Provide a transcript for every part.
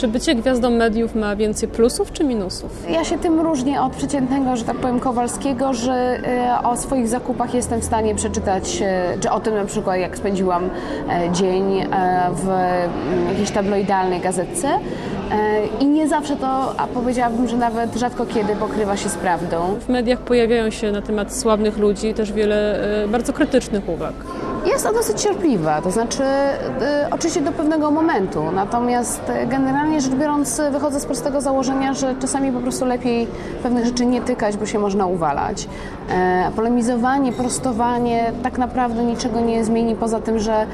Czy bycie gwiazdą mediów ma więcej plusów czy minusów? Ja się tym różnię od przeciętnego, że tak powiem, Kowalskiego, że e, o swoich zakupach jestem w stanie przeczytać, e, czy o tym na przykład jak spędziłam e, dzień w mm, jakiejś tabloidalnej gazetce. I nie zawsze to, a powiedziałabym, że nawet rzadko kiedy pokrywa się z prawdą. W mediach pojawiają się na temat sławnych ludzi też wiele bardzo krytycznych uwag. Jest to dosyć cierpliwa, to znaczy y, oczywiście do pewnego momentu, natomiast y, generalnie rzecz biorąc y, wychodzę z prostego założenia, że czasami po prostu lepiej pewnych rzeczy nie tykać, bo się można uwalać. E, polemizowanie, prostowanie tak naprawdę niczego nie zmieni poza tym, że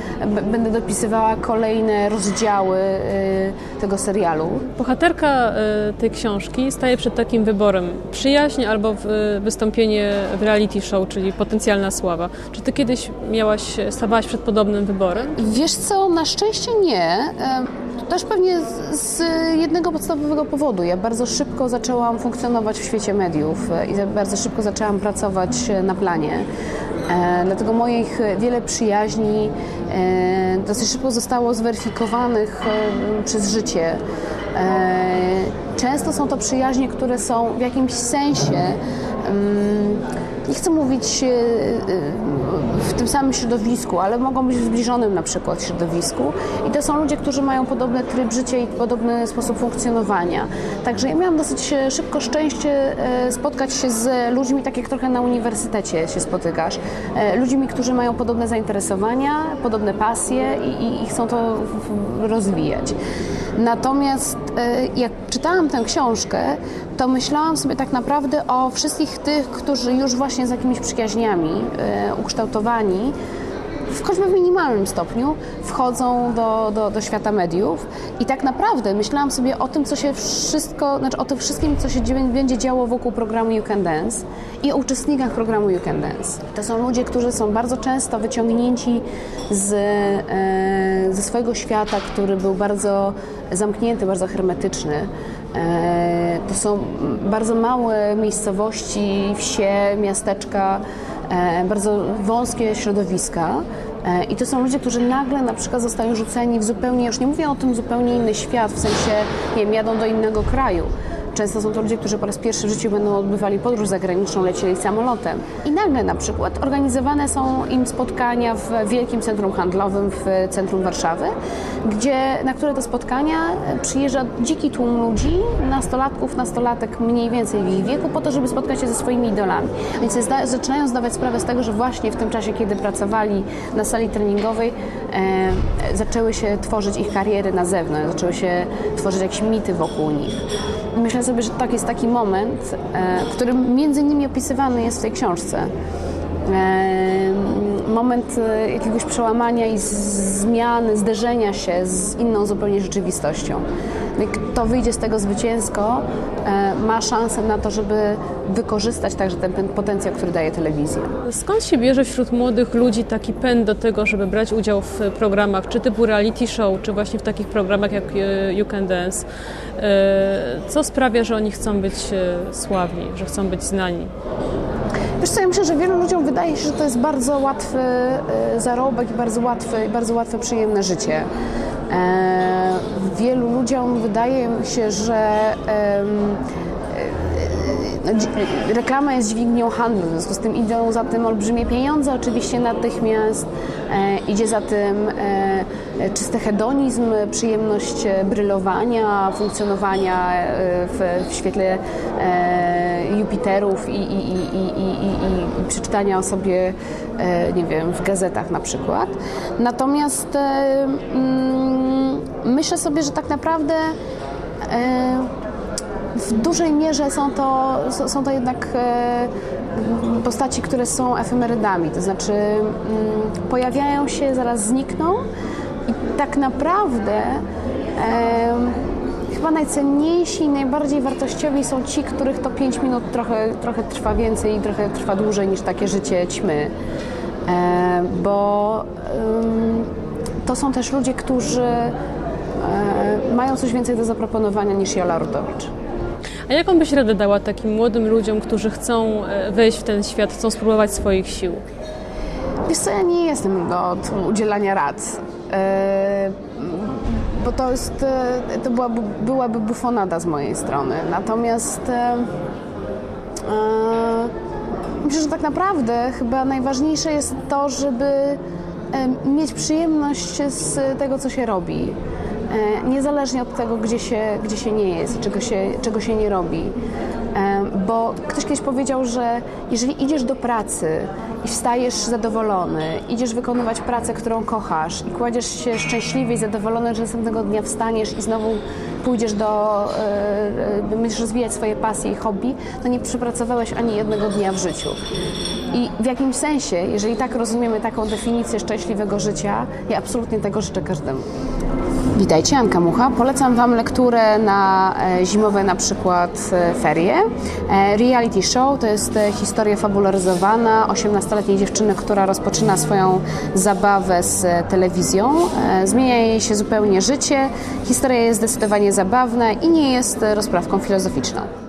będę dopisywała kolejne rozdziały y, tego serialu. Bohaterka e, tej książki staje przed takim wyborem: przyjaźń albo w- wystąpienie w reality show, czyli potencjalna sława. Czy ty kiedyś miałaś, stawałaś przed podobnym wyborem? Wiesz co, na szczęście nie. E, Też pewnie z- z jednego podstawowego powodu. Ja bardzo szybko zaczęłam funkcjonować w świecie mediów e, i bardzo szybko zaczęłam pracować e, na planie. E, Dlatego moich wiele przyjaźni e, dosyć szybko zostało zweryfikowanych e, przez życie. Często są to przyjaźnie, które są w jakimś sensie mm, nie chcę mówić e, e, w tym samym środowisku, ale mogą być w zbliżonym na przykład środowisku. I to są ludzie, którzy mają podobny tryb życia i podobny sposób funkcjonowania. Także ja miałam dosyć e, szybko szczęście spotkać się z ludźmi, tak jak trochę na uniwersytecie się spotykasz. Ludźmi, którzy mają podobne zainteresowania, podobne pasje i, i, chcą to rozwijać. Natomiast jak czytałam tę książkę, to myślałam sobie tak naprawdę o wszystkich tych, którzy już właśnie z jakimiś przyjaźniami e, ukształtowani, w choćby w minimalnym stopniu, wchodzą do, do, do świata mediów. I tak naprawdę myślałam sobie o tym, co się wszystko, znaczy o tym wszystkim, co się będzie działo wokół programu You Can Dance i o uczestnikach programu You Can Dance. To są ludzie, którzy są bardzo często wyciągnięci z, e, ze swojego świata, który był bardzo zamknięty, bardzo hermetyczny. E, To są bardzo małe miejscowości, wsie, miasteczka, e, bardzo wąskie środowiska. E, I to są ludzie, którzy nagle na przykład zostają rzuceni w zupełnie, już nie mówię o tym zupełnie inny świat, w sensie, nie wiem, jadą do innego kraju. Często są to ludzie, którzy po raz pierwszy w życiu będą odbywali podróż zagraniczną, lecieli samolotem. I nagle na przykład organizowane są im spotkania w wielkim centrum handlowym w centrum Warszawy, gdzie, na które to spotkania przyjeżdża dziki tłum ludzi, nastolatków, nastolatek mniej więcej w ich wieku, po to, żeby spotkać się ze swoimi idolami. Więc zda- zaczynają zdawać sprawę z tego, że właśnie w tym czasie, kiedy pracowali na sali treningowej, e, zaczęły się tworzyć ich kariery na zewnątrz, zaczęły się tworzyć jakieś mity wokół nich. Myślę sobie, że tak jest taki moment, e, który między innymi opisywany jest w tej książce. Moment e, jakiegoś przełamania i zmiany, zderzenia się z inną zupełnie rzeczywistością. No Kto wyjdzie z tego zwycięsko, e, ma szansę na to, żeby wykorzystać także ten, ten potencjał, który daje telewizja. Skąd się bierze wśród młodych ludzi taki pęd do tego, żeby brać udział w programach, czy typu reality show, czy właśnie w takich programach jak e, You Can Dance? E, Co sprawia, że oni chcą być sławni, że chcą być znani? Wiesz co, ja myślę, że wielu ludziom wydaje się, że to jest bardzo łatwy e, zarobek i bardzo łatwe, bardzo łatwe, przyjemne życie. E, wielu ludziom wydaje się, że reklama jest dźwignią handlu, w związku z tym idą za tym olbrzymie pieniądze, oczywiście natychmiast e, idzie za tym e, czysty hedonizm, przyjemność e, brylowania, funkcjonowania e, w, w świetle e, Jupiterów i, i, i, i, przeczytania o sobie, e, nie wiem, w gazetach na przykład. Natomiast mm, myślę sobie, że tak naprawdę w dużej mierze są to, są to jednak e, postaci, które są efemerydami, to znaczy mm, pojawiają się, zaraz znikną i tak naprawdę chyba najcenniejsi i najbardziej wartościowi są ci, których to 5 minut trochę, trochę trwa więcej i trochę trwa dłużej niż takie życie ćmy. E, bo to są też ludzie, którzy e, mają coś więcej do zaproponowania niż Jola Rudowicz. A jaką byś radę dała takim młodym ludziom, którzy chcą e, wejść w ten świat, chcą spróbować swoich sił? Wiesz co, ja nie jestem od udzielania rad. E, bo to jest, e, to byłaby, byłaby bufonada z mojej strony. Natomiast myślę, że tak naprawdę chyba najważniejsze jest to, żeby mieć przyjemność z tego, co się robi. E, Niezależnie od tego, gdzie się, gdzie się nie jest, czego się, czego się nie robi. E, Bo ktoś kiedyś powiedział, że jeżeli idziesz do pracy i wstajesz zadowolony, idziesz wykonywać pracę, którą kochasz i kładziesz się szczęśliwy i zadowolony, że następnego dnia wstaniesz i znowu pójdziesz do, e, e, będziesz rozwijać swoje pasje i hobby, to nie przepracowałeś ani jednego dnia w życiu. I w jakimś sensie, jeżeli tak rozumiemy taką definicję szczęśliwego życia, ja absolutnie tego życzę każdemu. Witajcie, Anka Mucha. Polecam Wam lekturę na e, zimowe na przykład e, ferie. E, reality show to jest historia fabularyzowana 18-letniej dziewczyny, która rozpoczyna swoją zabawę z telewizją. Zmienia jej się zupełnie życie. Historia jest zdecydowanie zabawna i nie jest rozprawką filozoficzną.